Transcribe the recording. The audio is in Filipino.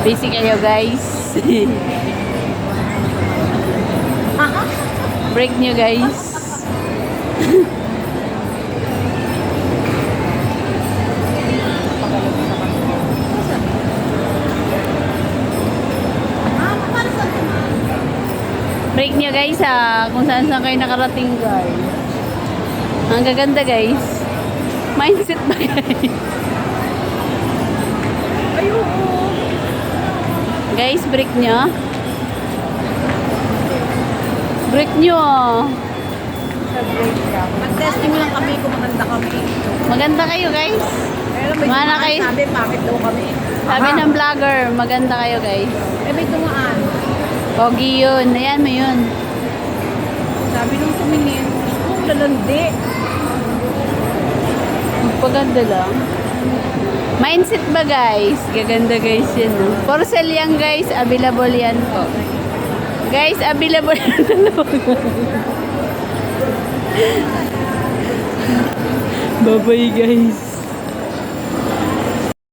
Busy kayo guys. Break nyo guys. Break nyo guys ha. Kung saan saan kayo nakarating guys. Ang gaganda guys. Mindset ba guys? Guys, break nyo. Break nyo ah. Mag-testing lang kami kung maganda kami. Maganda kayo guys. Pero may Mana kayo? sabi, pangit daw kami. Sabi ng vlogger, maganda kayo guys. Eh, may dumaan. Pogi yun. Ayan mo yun. Sabi nung tumingin, oh, lalandi. Magpaganda lang. Mindset ba guys? Gaganda guys yun. No? For sale yan guys. Available yan po. Guys, available yan. Bye-bye guys.